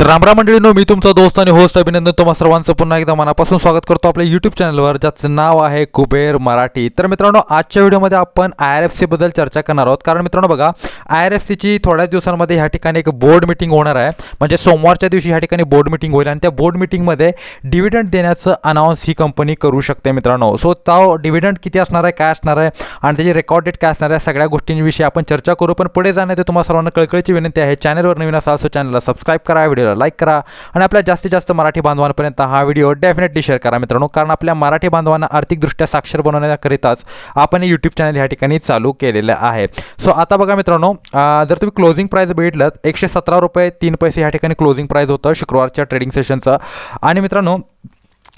तर रामराम मंडळीनो मी तुमचा दोस्त आणि होस्ट अभिनंदन तुम्हा सर्वांचं पुन्हा एकदा मनापासून स्वागत करतो आपल्या यूट्यूब चॅनलवर ज्याचं नाव आहे कुबेर मराठी. तर मित्रांनो आजच्या व्हिडिओमध्ये आपण आय आर एफ सीबद्दल चर्चा करणार आहोत. कारण मित्रांनो बघा आय आर एफ सीची थोड्याच दिवसांमध्ये ह्या ठिकाणी एक बोर्ड मिटिंग होणार आहे. म्हणजे सोमवारच्या दिवशी ह्या ठिकाणी बोर्ड मिटिंग होईल आणि त्या बोर्ड मिटिंगमध्ये डिव्हिडंड देण्याचं अनाऊन्स ही कंपनी करू शकते मित्रांनो. सो तो डिव्हिडंड किती असणार आहे काय असणार आहे आणि त्याची रेकॉर्डेड काय असणार आहे सगळ्या गोष्टींविषयी आपण चर्चा करू. पण पुढे जाण्यात तुम्हाला सर्वांना कळकळीची विनंती आहे. चॅनलवर नवीन असाल सो चॅनलला सबस्क्राईब करा. व्हिडिओला लाईक करा आणि आपल्या जास्तीत जास्त मराठी बांधवांपर्यंत हा व्हिडिओ डेफिनेटली शेअर करा मित्रांनो. कारण आपल्या मराठी बांधवांना आर्थिकदृष्ट्या साक्षर बनवण्याकरिताच आपण हे यूट्यूब चॅनल ह्या ठिकाणी चालू केलेलं आहे. सो आता बघा मित्रांनो जर तुम्ही क्लोजिंग प्राईस बघितलं एकशे सतरा रुपये तीन पैसे ह्या ठिकाणी क्लोजिंग प्राईस होतं शुक्रवारच्या ट्रेडिंग सेशनचं आणि मित्रांनो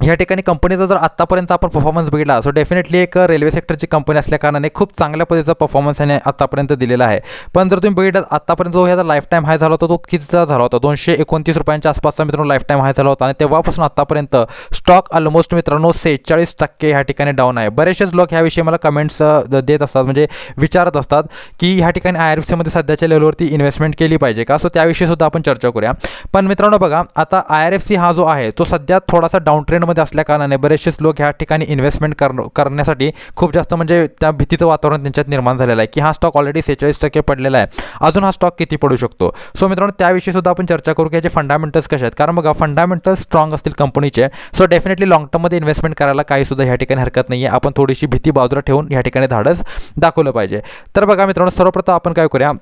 या ठिकाणी कंपनीचा जर आत्तापर्यंत आपण परफॉर्मन्स बघितला सो डेफिनेटली एक रेल्वे सेक्टरची कंपनी असल्या कारणाने खूप चांगल्या पद्धतीचा परफॉर्मन्स याने आत्तापर्यंत दिलेला आहे. पण जर तुम्ही बघितलं आत्तापर्यंत जो ह्याचा लाईफ टाईम हाय झाला होता तो कितीचा झाला होता? दोनशे एकोणतीस रुपयांच्या आसपासचा मित्रांनो लाईफ टाईम हाय झाला होता. आणि तेव्हापासून आत्तापर्यंत स्टॉक ऑलमोस्ट मित्रांनो सेहेचाळीस टक्के ह्या ठिकाणी डाऊन आहे. बरेचसेच लोक ह्याविषयी मला कमेंट्स देत असतात म्हणजे विचारत असतात की ह्या ठिकाणी आय आर एफ सीमध्ये सध्याच्या लेवलवरती इन्व्हेस्टमेंट केली पाहिजे का? सो त्याविषयी सुद्धा आपण चर्चा करूया. पण मित्रांनो बघा आता आय आर एफ सी हा जो आहे तो सध्या थोडासा डाऊन ट्रेंडमध्ये असल्या कारणाने बरेचसेच लोक ह्या ठिकाणी इन्व्हेस्टमेंट कर करण्यासाठी खूप जास्त म्हणजे त्या भीतीचं वातावरण त्यांच्यात निर्माण झालेलं आहे. की हा स्टॉक ऑलरेडी सेहेचाळीस टक्के पडलेला आहे. अजून हा स्टॉक किती पडू शकतो? सो मित्रांनो त्याविषयी सुद्धा आपण चर्चा करू की याचे फंडामेंटल्स कसे आहेत? कारण बघा फंडामेंटल्स स्ट्रॉंग असतील कंपनीचे सो डेफिनेटली लॉंग टर्ममध्ये इन्व्हेस्टमेंट करायला काही सुद्धा ह्या ठिकाणी हरकत नाही आहे आपण थोडीशी भीती बाजूला ठेवून ह्या ठिकाणी धाडस दाखवलं पाहिजे. तर बघा मित्रांनो सर्वप्रथम आपण काय करूया?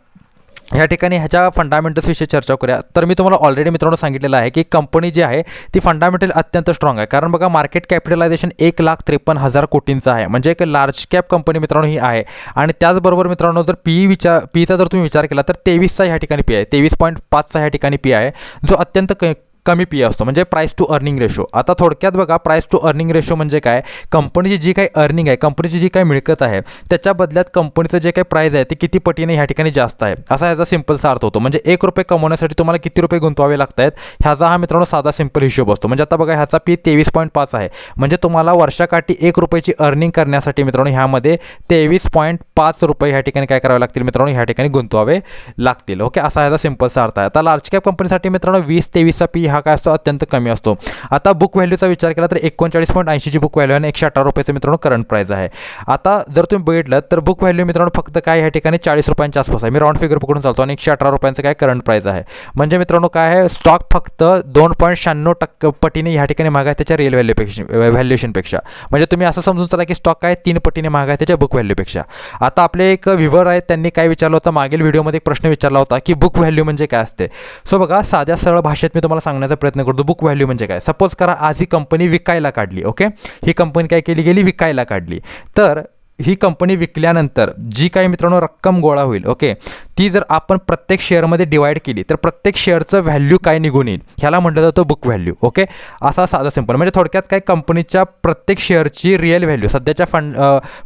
ह्या ठिकाणी ह्याच्या फंडामेंटल्सविषयी चर्चा करूया. तर मी तुम्हाला ऑलरेडी मित्रांनो सांगितलेलं आहे की कंपनी जी आहे ती फंडामेंटल अत्यंत स्ट्रॉंग आहे. कारण बघा मार्केट कॅपिटलायझेशन एक लाख त्रेपन्न हजार कोटींचं आहे. म्हणजे एक लार्ज कॅप कंपनी मित्रांनो ही आहे. आणि त्याचबरोबर मित्रांनो जर पी विचार पीचा जर तुम्ही विचार केला तर तेवीसचा ह्या ठिकाणी पी आहे. तेवीस पॉईंट पाचचा ह्या ठिकाणी पी आहे. जो अत्यंत क कमी पी असतो म्हणजे प्राईस टू अर्निंग रेशो आता थोडक्यात बघा प्राईस टू अर्निंग रेशो म्हणजे काय? कंपनीची जी काही अर्निंग आहे कंपनीची जी काही मिळकत आहे त्याच्या बदल्यात कंपनीचं जे काही प्राईस आहे ते किती पटीने ह्या ठिकाणी जास्त आहे. असा ह्याचा सिंपलचा अर्थ होतो. म्हणजे एक रुपये कमवण्यासाठी तुम्हाला किती रुपये गुंतवावे लागत आहेत ह्याचा हा मित्रांनो साधा सिंपल हिशोब असतो. म्हणजे आता बघा ह्याचा पी तेवीस पॉईंट पाच आहे. म्हणजे तुम्हाला वर्षाकाठी एक रुपयाची अर्निंग करण्यासाठी मित्रांनो ह्यामध्ये तेवीस पॉईंट पाच रुपये ह्या ठिकाणी काय करावे लागतील मित्रांनो? ह्या ठिकाणी गुंतवावे लागतील. ओके? असा ह्याचा सिंपलचा अर्थ आहे. आता लार्ज कॅप कंपनीसाठी मित्रांनो वीस तेवीसचा पी हा काय असतो? अत्यंत कमी असतो. आता बुक व्हॅल्यूचा विचार केला तर एकोणचाळीस पॉईंट ऐंशीची बुक व्हॅल्यू आणि एकशे अठरा रुपयाचं मित्रांनो करंट प्राईस आहे. आता जर तुम्ही बघितलं तर बुक व्हॅल्यू मित्रांनो फक्त काय ह्या ठिकाणी चाळीस रुपयांच्या आसपास आहे. मी राऊंड फिगर पकडून चालतो आणि एकशे अठरा रुपयांचं काय करंट प्राईस आहे. म्हणजे मित्रांनो काय आहे? स्टॉक फक्त दोन पॉईंट शहाण्णव टक्के पटीने या ठिकाणी महाग आहे त्याच्या रिअल व्हॅल्यूपेक्षा व्हॅल्युएशनपेक्षा म्हणजे तुम्ही असं समजून चला की स्टॉक काय तीन पटीने महाग आहे त्याच्या बुक व्हॅल्यूपेक्षा आता आपले एक व्ह्युअर आहेत त्यांनी काय विचारलं होतं? मागील व्हिडिओमध्ये एक प्रश्न विचारला होता की बुक व्हॅल्यू म्हणजे काय असते? सो बघा साध्या सरळ भाषेत मी तुम्हाला सांगण्याचा प्रयत्न करतो. बुक व्हॅल्यू म्हणजे काय? सपोज करा आज ही कंपनी विकायला काढली ओके ही कंपनी काय केली? गेली विकायला काढली. तर ही कंपनी विकल्यानंतर जी काही मित्रांनो रक्कम गोळा होईल ओके ती जर आपण प्रत्येक शेअरमध्ये डिवाईड केली तर प्रत्येक शेअरचं व्हॅल्यू काय निघून येईल? ह्याला म्हटलं जातं बुक व्हॅल्यू ओके असा साधा सिंपल म्हणजे थोडक्यात काय कंपनीच्या प्रत्येक शेअरची रिअल व्हॅल्यू सध्याच्या फंड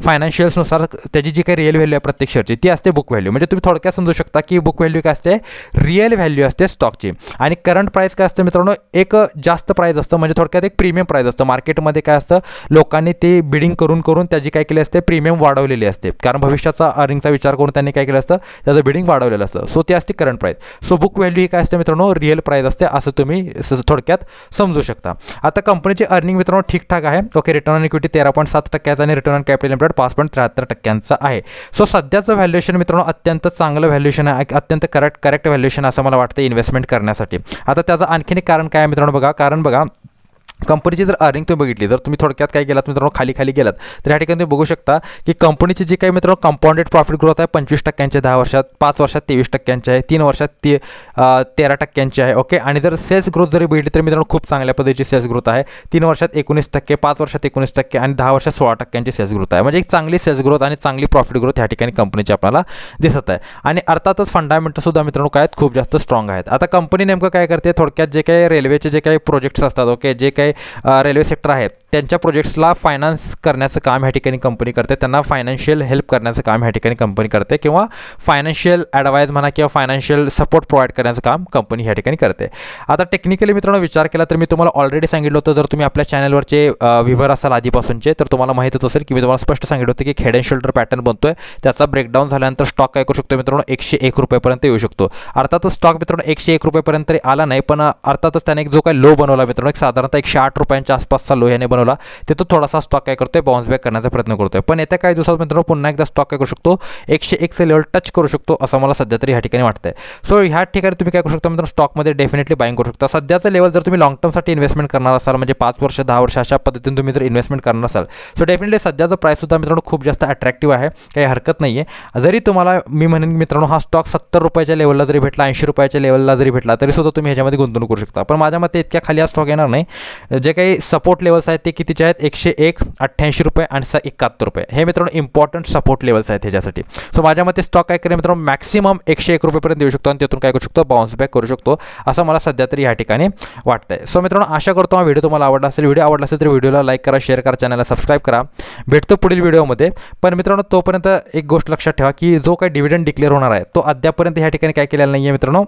फायनान्शियल्सनुसार त्याची जी काही रिअल व्हॅल्यू आहे प्रत्येक शेअरची ती असते बुक व्हॅल्यू म्हणजे तुम्ही थोडक्यात समजू शकता की बुक व्हॅल्यू काय असते? रिअल व्हॅल्यू असते स्टॉकची आणि करंट प्राईस काय असतं मित्रांनो? एक जास्त प्राईस असतं म्हणजे थोडक्यात एक प्रीमियम प्राईस असतं. मार्केटमध्ये काय असतं? लोकांनी ते बिडिंग करून करून त्याची काय केली असते? प्रीमियम वाढवलेली असते. कारण भविष्याचा अर्निंगचा विचार करून त्यांनी काय केलं असतं? त्याचं बिडिंग वाढवलेलं असतं. सो ते असते current price so book value ही काय असते मित्रांनो? रिअल प्राईस असते असं तुम्ही थोडक्यात समजू शकता. आता कंपनीची अर्निंग मित्रांनो ठीकठाक आहे. ओके रिटर्न ऑन इक्विटी तेरा पॉईंट सात टक्क्याचा आणि रिटर्न ऑन कॅपिटल एम्प्लॉयड पाच पॉईंट त्र्याहत्तर टक्क्यांचा आहे. सो सध्याचं व्हॅल्युएशन मित्रांनो अत्यंत चांगलं व्हॅल्युएशन आहे अत्यंत करेक्ट करेक्ट व्हॅल्युएशन असं मला वाटतं इन्व्हेस्टमेंट करण्यासाठी. आता त्याचं आणखीन एक कारण काय मित्रांनो बघा. कारण बघा कंपनीची जर अर्निंग तुम्ही बघितली जर तुम्ही थोडक्यात काय केलात मित्रांनो खाली खाली गेलात तर या ठिकाणी तुम्ही बघू शकता की कंपनीची जी काही मित्रांनो कंपाऊंडेड प्रॉफिट ग्रोथ आहे पंचवीस टक्क्यांचे दहा वर्षात पाच वर्षात तेवीस टक्क्यांचे आहे तीन वर्षात ते तेरा टक्क्यांची आहे ओके? आणि जर सेल्स ग्रोथ जरी बघितली तर मित्रांनो खूप चांगल्या पद्धतीची सेल्स ग्रोथ आहे. तीन वर्षात एकोणीस टक्के पाच वर्षात एकोणीस टक्के आणि दहा वर्षात सोळा टक्क्यांची सेल्स ग्रोथ आहे. म्हणजे एक चांगली सेल्स ग्रोथ आणि चांगली प्रॉफिट ग्रोथ या ठिकाणी कंपनीची आपल्याला दिसत आहे. आणि अर्थातच फंडामेंटल सुद्धा मित्रांनो काय आहेत? खूप जास्त स्ट्रॉंग आहेत. आता कंपनी नेमकं काय करते? थोडक्यात जे काही रेल्वेचे जे काही प्रोजेक्ट्स असतात ओके? जे काही रेल्वे सेक्टर आहे. त्यांच्या प्रोजेक्ट्सला फायनान्स करण्याचं काम ह्या ठिकाणी कंपनी करते. त्यांना फायनान्शियल हेल्प करण्याचं काम ह्या ठिकाणी कंपनी करते किंवा फायनान्शियल ॲडवाईज म्हणा किंवा फायनान्शियल सपोर्ट प्रोव्हाइड करण्याचं काम कंपनी ह्या ठिकाणी करते. आता टेक्निकली मित्रांनो विचार केला तर मी तुम्हाला ऑलरेडी सांगितलं होतं जर तुम्ही आपल्या चॅनलवरचे व्हिवर असाल आधीपासूनचे तर तुम्हाला माहीतच असेल की मी तुम्हाला स्पष्ट सांगितलं होतं की हेड अँड शोल्डर पॅटर्न बनतो आहे त्याचा ब्रेकडाऊन झाल्यानंतर स्टॉक काय करू शकतो मित्रांनो? एकशे एक रुपयेपर्यंत येऊ शकतो. अर्थातच स्टॉक मित्रांनो एकशे एक रुपयेपर्यंत तरी आला नाही पण अर्थातच त्याने जो काही लो बनवला मित्रांनो एक साधारणतः एकशे आठ रुपयांच्या आसपासचा लो याने बनवला. तिथं थोडासा स्टॉक काय करतोय बाउन्स बॅक करण्याचा प्रयत्न करतोय. पण येत्या काही दिवसात मित्रांनो पुन्हा एकदा स्टॉक काय करू शकतो? एकशे एकचे लेवल टच करू शकतो असं मला सध्या तरी ह्या ठिकाणी वाटतंय. सो ह्या ठिकाणी तुम्ही काय करू शकता मित्रांनो स्टॉकमध्ये डेफिनेटली बाईंग करू शकता. सध्याचं लेवल जर तुम्ही लॉंग टर्मसाठी इन्व्हेस्टमेंट करणार असाल म्हणजे पाच वर्ष दहा वर्ष अशा पद्धतीने तुम्ही जर इन्व्हेस्टमेंट करणार असाल सो डेफिनेटली सध्याचं प्राईससुद्धा मित्रांनो खूप जास्त अट्रॅक्टिव्ह आहे. काही हरकत नाही आहे जरी तुम्हाला मी म्हणेन मित्रांनो हा स्टॉक सत्तर रुपयाच्या लेवलला जरी भेटला ऐंशी रुपयाच्या लेवलला जरी भेटला तरी सुद्धा तुम्ही ह्याच्यामध्ये गुंतवणूक करू शकता. पण माझ्या मते इतक्या खाली हा स्टॉक येणार नाही. जे काही सपोर्ट लेवल्स आहेत ते कितीचे आहेत? एकशे एक अठ्ठ्याऐंशी रुपये आणि स एकाहत्तर रुपये. हे मित्रांनो इम्पॉर्टंट सपोर्ट लेवल्स आहेत ह्याच्यासाठी. सो माझ्या मते स्टॉक काय करेल मित्रांनो? मॅक्सिमम एकशे एक रुपयेपर्यंत देऊ शकतो आणि तिथून काय करू शकतो? बाउन्स बॅक करू शकतो. असं मला सध्या तरी या ठिकाणी वाटतं आहे सो मित्रांनो आशा करतो हा व्हिडिओ तुम्हाला आवडला असेल. व्हिडिओ आवडला असेल तर व्हिडिओला लाईक करा शेअर करा चॅनलला सबस्क्राईब करा. भेटतो पुढील व्हिडिओमध्ये पण मित्रांनो तोपर्यंत एक गोष्ट लक्षात ठेवा की जो काही डिव्हिडंड डिक्लेअर होणार आहे तो अद्यापर्यंत ह्या ठिकाणी काय केलेला नाही आहे मित्रांनो.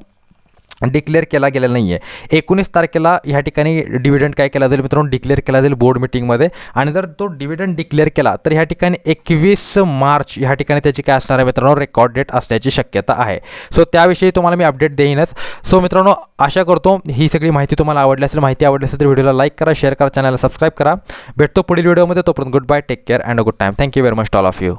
डिक्लेअर केला गेलेला नाही आहे एकोणीस तारखेला ह्या ठिकाणी डिव्हिडंड काय केला जाईल मित्रांनो? डिक्लेअर केला जाईल बोर्ड मिटिंगमध्ये आणि जर तो डिव्हिडंड डिक्लेअर केला तर ह्या ठिकाणी एकवीस मार्च ह्या ठिकाणी त्याची काय असणार आहे मित्रांनो? रेकॉर्ड डेट असण्याची शक्यता आहे. सो त्याविषयी तुम्हाला मी अपडेट देईनच. सो मित्रांनो आशा करतो ही सगळी माहिती तुम्हाला आवडली असेल माहिती आवडली असेल तर व्हिडिओला लाईक करा शेअर करा चॅनलला सबस्क्राईब करा. भेटतो पुढील व्हिडिओमध्ये तोपर्यंत good bye take care and a good time thank you very much all of you